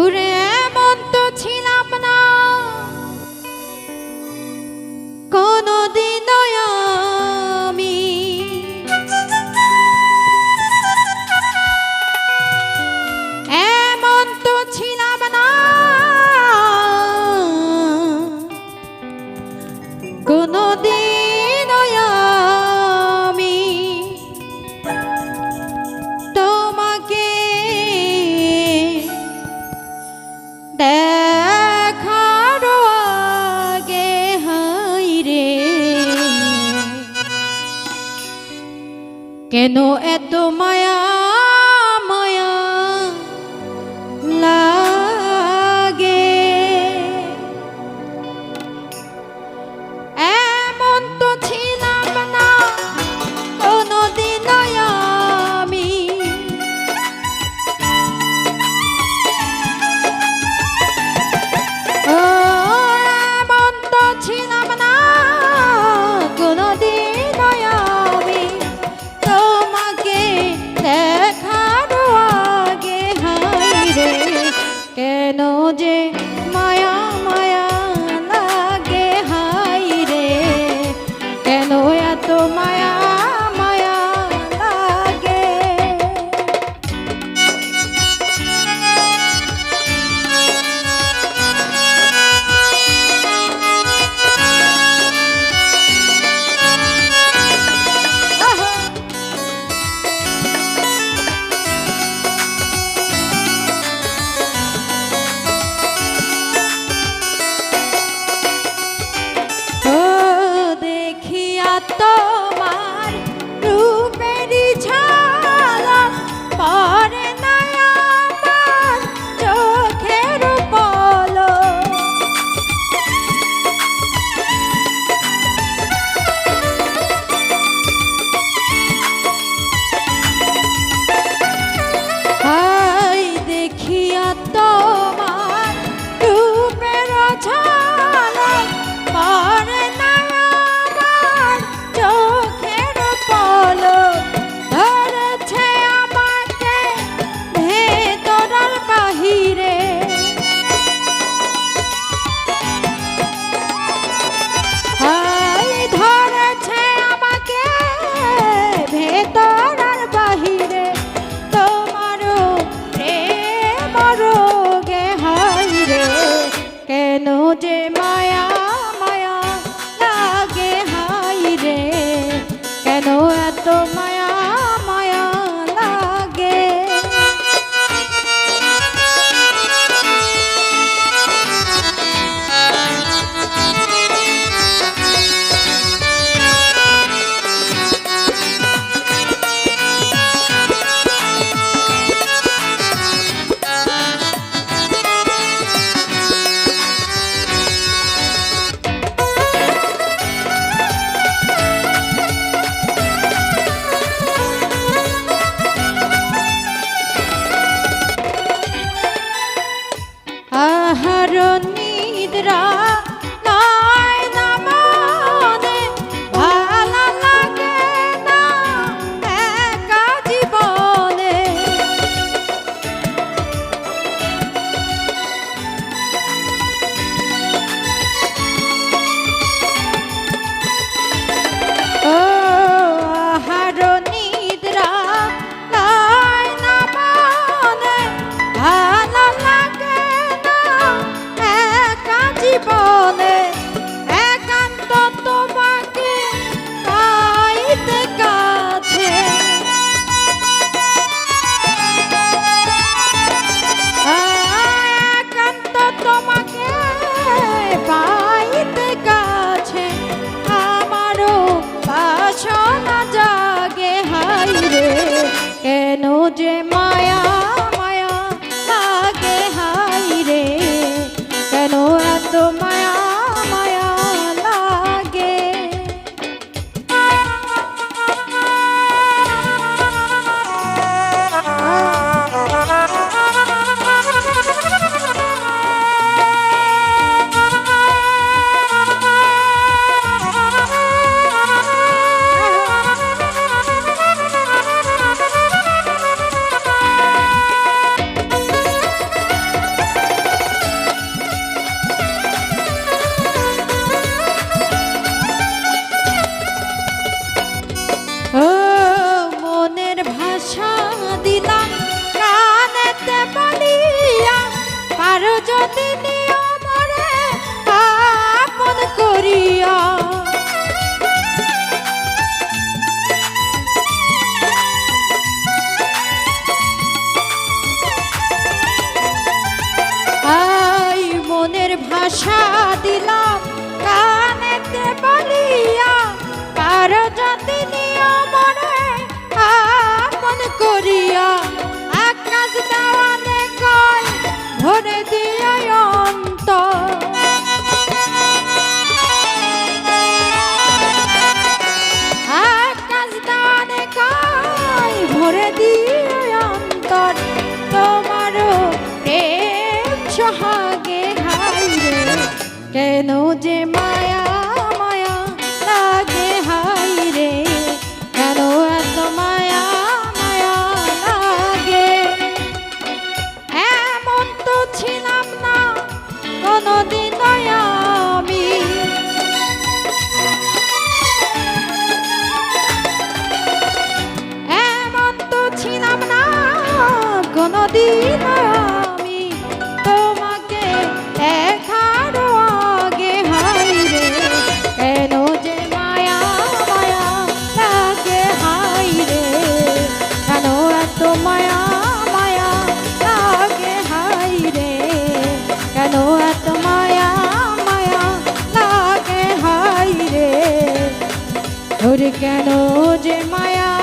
ওরে কেন এত মায়া? আহার নিদ্রা আশা দিলাম কানেতে বলিয়া কার যদি মনে আপন করিয়া আকাশ দেওয়া কোনোদিন আমি কেন যে মায়া মায়া কেন মায়া মায়া কেন মায়া মায়া ওরে কেন যে মায়া